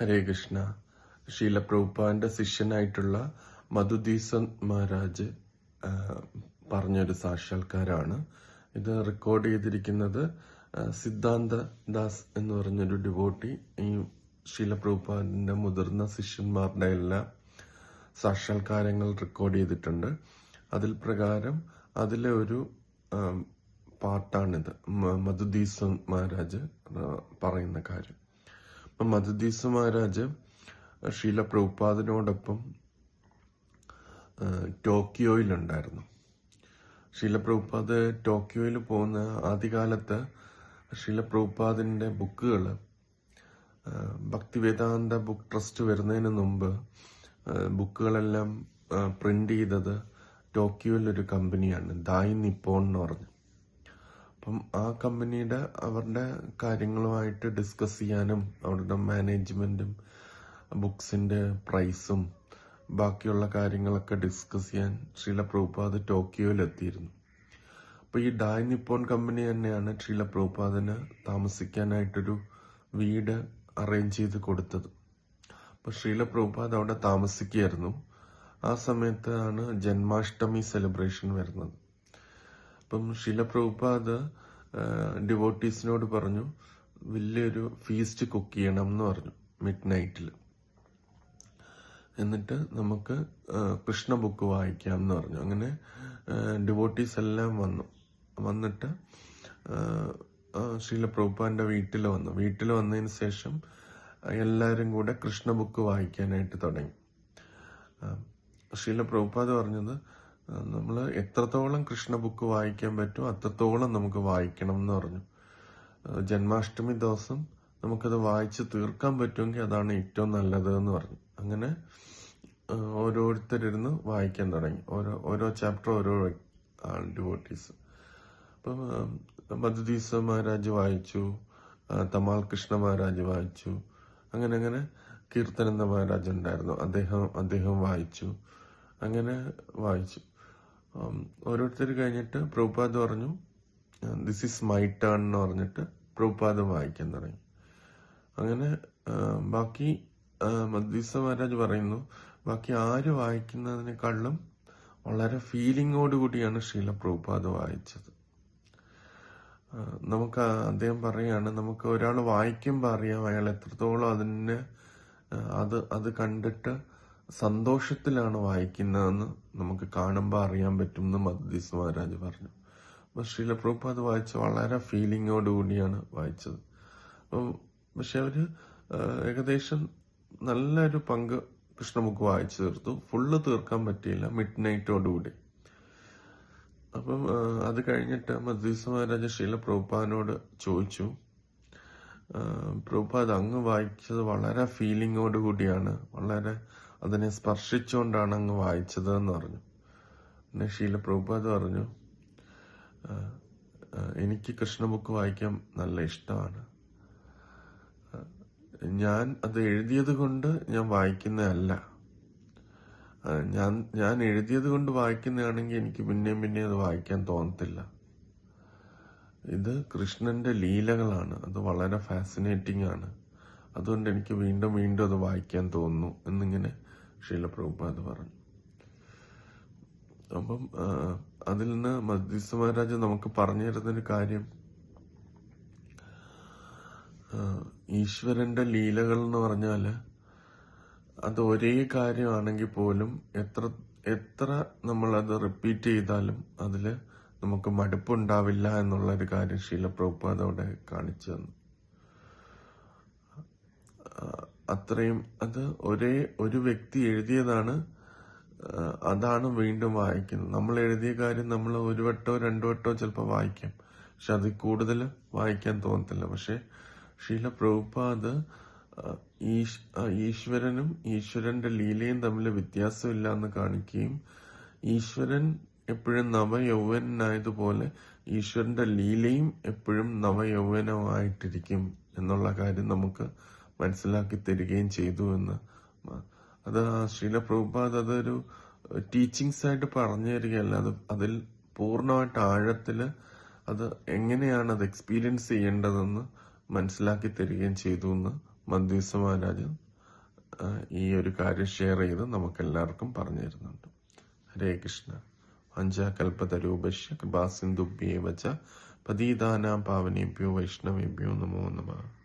ഹരേ കൃഷ്ണ. ശീല പ്രഭുപാന്റെ ശിഷ്യനായിട്ടുള്ള മധുദീസൻ മഹാരാജ് പറഞ്ഞൊരു സാക്ഷാത്കാരമാണ്. ഇത് റെക്കോർഡ് ചെയ്തിരിക്കുന്നത് സിദ്ധാന്ത ദാസ് എന്ന് പറഞ്ഞൊരു ഡിവോട്ടി ഈ ശീല പ്രഭുപാദിന്റെ മുതിർന്ന ശിഷ്യന്മാരുടെ എല്ലാ സാക്ഷാത്കാരങ്ങൾ റെക്കോർഡ് ചെയ്തിട്ടുണ്ട്. അതിൽ പ്രകാരം അതിലെ ഒരു പാട്ടാണിത്. മധുദീസൻ മഹാരാജ് പറയുന്ന കാര്യം. മധുദീസ് മഹാരാജ് ഷീല പ്രഭുപാദിനോടൊപ്പം ടോക്കിയോയിലുണ്ടായിരുന്നു. ഷീല പ്രഭുപാദ് ടോക്കിയോയിൽ പോകുന്ന ആദ്യകാലത്ത് ഷീല പ്രഭുപാദിന്റെ ബുക്കുകൾ ഭക്തിവേദാന്ത ബുക്ക് ട്രസ്റ്റ് വരുന്നതിന് മുമ്പ് ബുക്കുകളെല്ലാം പ്രിന്റ് ചെയ്തത് ടോക്കിയോയിലൊരു കമ്പനിയാണ് ദായ് നിപ്പോൺ എന്ന് പറഞ്ഞു. അപ്പം ആ കമ്പനിയുടെ അവരുടെ കാര്യങ്ങളുമായിട്ട് ഡിസ്കസ് ചെയ്യാനും അവരുടെ മാനേജ്മെന്റും ബുക്സിന്റെ പ്രൈസും ബാക്കിയുള്ള കാര്യങ്ങളൊക്കെ ഡിസ്കസ് ചെയ്യാൻ ശ്രീല പ്രഭുപാദ് ടോക്കിയോയിൽ എത്തിയിരുന്നു അപ്പൊ ഈ ഡായ് നിപ്പോൺ കമ്പനി തന്നെയാണ് ശ്രീല പ്രഭുപാദിന് താമസിക്കാനായിട്ടൊരു വീട് അറേഞ്ച് ചെയ്ത് കൊടുത്തത്. അപ്പൊ ശ്രീല പ്രഭുപാദ് അവിടെ താമസിക്കുകയായിരുന്നു. ആ സമയത്താണ് ജന്മാഷ്ടമി സെലിബ്രേഷൻ വരുന്നത്. അപ്പം ശില പ്രഭുപാദ് ഡിവോട്ടീസിനോട് പറഞ്ഞു വലിയൊരു ഫീസ്റ്റ് കുക്ക് ചെയ്യണം എന്ന് പറഞ്ഞു മിഡ് നൈറ്റിൽ എന്നിട്ട് നമുക്ക് കൃഷ്ണ ബുക്ക് വായിക്കാം എന്ന് പറഞ്ഞു. അങ്ങനെ ഡിവോട്ടീസ് എല്ലാം വന്നു. വന്നിട്ട് ശ്രീല പ്രഭുപാന്റെ വീട്ടിൽ വന്നു. വീട്ടിൽ വന്നതിന് ശേഷം എല്ലാവരും കൂടെ കൃഷ്ണ ബുക്ക് വായിക്കാനായിട്ട് തുടങ്ങി. ശ്രീല പ്രഭുപാദ് പറഞ്ഞത് നമ്മൾ എത്രത്തോളം കൃഷ്ണ ബുക്ക് വായിക്കാൻ പറ്റുമോ അത്രത്തോളം നമുക്ക് വായിക്കണം എന്ന് പറഞ്ഞു. ജന്മാഷ്ടമി ദിവസം നമുക്കത് വായിച്ച് തീർക്കാൻ പറ്റുമെങ്കിൽ അതാണ് ഏറ്റവും നല്ലത് എന്ന് പറഞ്ഞു. അങ്ങനെ ഓരോരുത്തരിരുന്ന് വായിക്കാൻ തുടങ്ങി. ഓരോ ഓരോ ചാപ്റ്റർ ഓരോ ഡിവോട്ടീസ് അപ്പം മധുദീസ മഹാരാജ് വായിച്ചു തമാൽ കൃഷ്ണ മഹാരാജ് വായിച്ചു അങ്ങനെ അങ്ങനെ കീർത്തനന്ദ മഹാരാജ് ഉണ്ടായിരുന്നു. അദ്ദേഹം അദ്ദേഹം വായിച്ചു അങ്ങനെ വായിച്ചു. ഓരോരുത്തർ കഴിഞ്ഞിട്ട് പ്രഭുപാദ് പറഞ്ഞു ദിസ് ഈസ് മൈ ടേൺ എന്ന് പറഞ്ഞിട്ട് പ്രഭുപാദ് വായിക്കാൻ തുടങ്ങി. അങ്ങനെ ബാക്കി മദ്വിസ മഹാരാജ് പറയുന്നു ബാക്കി ആര് വായിക്കുന്നതിനേക്കാളും വളരെ ഫീലിങ്ങോട് കൂടിയാണ് ശീല പ്രഭുപാദ് വായിച്ചത്. നമുക്ക് അദ്ദേഹം പറയാണ് നമുക്ക് ഒരാൾ വായിക്കുമ്പോൾ അറിയാം അയാൾ എത്രത്തോളം അതിനെ അത് അത് കണ്ടിട്ട് സന്തോഷത്തിലാണ് വായിക്കുന്നതെന്ന് നമുക്ക് കാണുമ്പോൾ അറിയാൻ പറ്റും എന്ന് മദ്ദീസ് മഹാരാജ് പറഞ്ഞു. അപ്പൊ ശ്രീല അത് വായിച്ച വളരെ ഫീലിങ്ങോട് കൂടിയാണ് വായിച്ചത്. പക്ഷെ അവർ ഏകദേശം നല്ലൊരു പങ്ക് കൃഷ്ണബുക്ക് വായിച്ചു തീർത്തു. ഫുള്ള് തീർക്കാൻ പറ്റിയില്ല മിഡ് നൈറ്റോടുകൂടി അപ്പം അത് കഴിഞ്ഞിട്ട് മദ്ദീസ് മഹാരാജ ശീല പ്രഭുപാദിനോട് ചോദിച്ചു പ്രഭുപാദ് അങ്ങ് വായിച്ചത് വളരെ ഫീലിങ്ങോട് കൂടിയാണ് വളരെ അതിനെ സ്പർശിച്ചുകൊണ്ടാണ് അങ്ങ് വായിച്ചത് എന്ന് പറഞ്ഞു. പിന്നെ ശീല പറഞ്ഞു എനിക്ക് കൃഷ്ണ ബുക്ക് വായിക്കാൻ നല്ല ഇഷ്ടമാണ്. ഞാൻ അത് എഴുതിയത് കൊണ്ട് ഞാൻ വായിക്കുന്നതല്ല. ഞാൻ ഞാൻ എഴുതിയത് കൊണ്ട് വായിക്കുന്നതാണെങ്കിൽ എനിക്ക് പിന്നെയും പിന്നെയും അത് വായിക്കാൻ തോന്നത്തില്ല. ഇത് കൃഷ്ണന്റെ ലീലകളാണ്. അത് വളരെ ഫാസിനേറ്റിംഗ് ആണ്. അതുകൊണ്ട് എനിക്ക് വീണ്ടും വീണ്ടും അത് വായിക്കാൻ തോന്നുന്നു എന്നിങ്ങനെ ശീല പ്രഭുപാദ് പറഞ്ഞു. അപ്പം അതിൽ നിന്ന് മധ്യസ്ഥ മഹാരാജ് നമുക്ക് പറഞ്ഞു തരുന്നൊരു കാര്യം ഈശ്വരന്റെ ലീലകൾ എന്ന് പറഞ്ഞാൽ അത് ഒരേ കാര്യമാണെങ്കിൽ പോലും എത്ര എത്ര നമ്മൾ അത് റിപ്പീറ്റ് ചെയ്താലും അതിൽ നമുക്ക് മടുപ്പുണ്ടാവില്ല എന്നുള്ള ഒരു കാര്യം ശീല പ്രഭുപാദ് അവിടെ കാണിച്ചു തന്നു. അത്രയും അത് ഒരേ ഒരു വ്യക്തി എഴുതിയതാണ്. അതാണ് വീണ്ടും വായിക്കുന്നത്. നമ്മൾ എഴുതിയ കാര്യം നമ്മൾ ഒരു വട്ടോ രണ്ടു വട്ടോ ചിലപ്പോൾ വായിക്കാം. പക്ഷെ അതിൽ കൂടുതൽ വായിക്കാൻ തോന്നത്തില്ല. പക്ഷെ ഷീല പ്രഭുപാദ് ഈശ്വരനും ഈശ്വരന്റെ ലീലയും തമ്മിൽ വ്യത്യാസമില്ല എന്ന് കാണിക്കുകയും ഈശ്വരൻ എപ്പോഴും നവയൗവനായതുപോലെ ഈശ്വരന്റെ ലീലയും എപ്പോഴും നവയൗവനമായിട്ടിരിക്കും എന്നുള്ള കാര്യം നമുക്ക് മനസ്സിലാക്കി തരികയും ചെയ്തു എന്ന്. അത് ശ്രീല പ്രഭുപാദ് അതൊരു ടീച്ചിങ്സ് ആയിട്ട് പറഞ്ഞു തരികയല്ല. അത് അതിൽ പൂർണമായിട്ട് ആഴത്തിൽ അത് എങ്ങനെയാണ് അത് എക്സ്പീരിയൻസ് ചെയ്യേണ്ടതെന്ന് മനസ്സിലാക്കി തരികയും ചെയ്തു എന്ന് മദ്വീസ മഹാരാജൻ ഈ ഒരു കാര്യം ഷെയർ ചെയ്ത് നമുക്കെല്ലാവർക്കും പറഞ്ഞു തരുന്നുണ്ട്. ഹരേ കൃഷ്ണ. വഞ്ചകൽപതരൂപശ്യ കൃപാസിന്ധുഭ്യേവ ച പതീതാനാം പാവനേഭ്യോ വൈഷ്ണവേഭ്യോ നമോ നമഃ.